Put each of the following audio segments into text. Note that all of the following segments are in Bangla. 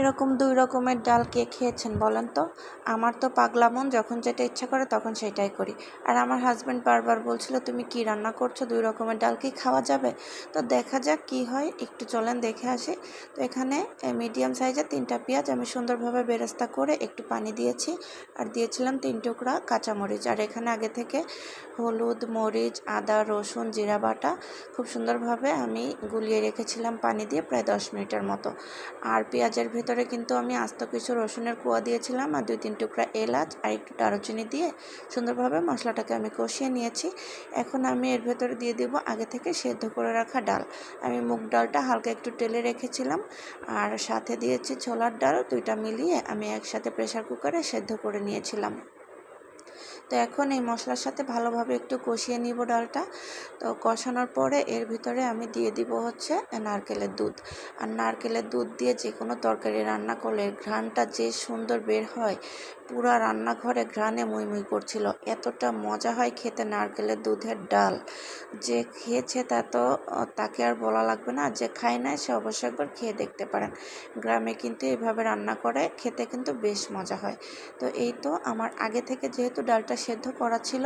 এরকম দুই রকমের ডাল কে খেয়েছেন বলেন তো? আমার তো পাগলা মন, যখন যেটা ইচ্ছা করে তখন সেটাই করি। আর আমার হাজব্যান্ড বারবার বলছিল, তুমি কি রান্না করছ? দুই রকমের ডাল কি খাওয়া যাবে? তো দেখা যাক কি হয়, একটু চলেন দেখে আসি। তো এখানে মিডিয়াম সাইজের তিনটা পেঁয়াজ আমি সুন্দরভাবে বেরেস্তা করে একটু পানি দিয়েছি। আর দিয়েছিলাম তিন টুকরা কাঁচামরিচ। আর এখানে আগে থেকে হলুদ, মরিচ, আদা, রসুন, জিরা বাটা খুব সুন্দরভাবে আমি গুলিয়ে রেখেছিলাম পানি দিয়ে প্রায় দশ মিনিটের মতো। আর পেঁয়াজের ভিতরে কিন্তু আমি আস্ত কিছু রসুনের কুয়া দিয়েছিলাম আর দুই তিন টুকরা এলাচ আর একটু দারুচিনি দিয়ে সুন্দরভাবে মশলাটাকে আমি কষিয়ে নিয়েছি। এখন আমি এর ভেতরে দিয়ে দেব আগে থেকে সেদ্ধ করে রাখা ডাল। আমি মুগ ডালটা হালকা একটু টেলে রেখেছিলাম আর সাথে দিয়েছি ছোলার ডাল, দুইটা মিলিয়ে আমি একসাথে প্রেশার কুকারে সেদ্ধ করে নিয়েছিলাম। তো এখন এই মশলার সাথে ভালোভাবে একটু কষিয়ে নিব ডালটা। তো কষানোর পরে এর ভিতরে আমি দিয়ে দিব হচ্ছে নারকেলের দুধ। আর নারকেলের দুধ দিয়ে যে কোনো তরকারি রান্না করলে ঘ্রাণটা যে সুন্দর বের হয়, পুরা রান্নাঘরে ঘ্রাণে মুইমুই করছিল। এতটা মজা হয় খেতে নারকেলের দুধের ডাল। যে খেয়েছে তা তো, তাকে আর বলা লাগবে না। যে খায় না, সে অবশ্যই একবার খেয়ে দেখতে পারেন। গ্রামে কিন্তু এভাবে রান্না করে, খেতে কিন্তু বেশ মজা হয়। তো এই তো আমার আগে থেকে যেহেতু ডালটা সেদ্ধ করা ছিল।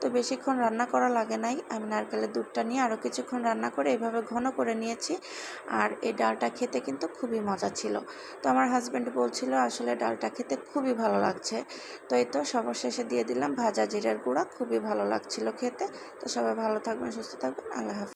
তো বেশিক্ষণ রান্না করা লাগে নাই। আমি নারকেলের দুধটা নিয়ে আরও কিছুক্ষণ রান্না করে এভাবে ঘন করে নিয়েছি। আর এই ডালটা খেতে কিন্তু খুবই মজা ছিল। তো আমার হাজব্যান্ড বলছিল, আসলে ডালটা খেতে খুবই ভালো লাগছে। তো এই তো সবার শেষে দিয়ে দিলাম ভাজা জিরার গুঁড়া। খুবই ভালো লাগছিল খেতে। তো সবাই ভালো থাকবেন, সুস্থ থাকবেন। আল্লাহ হাফিজ।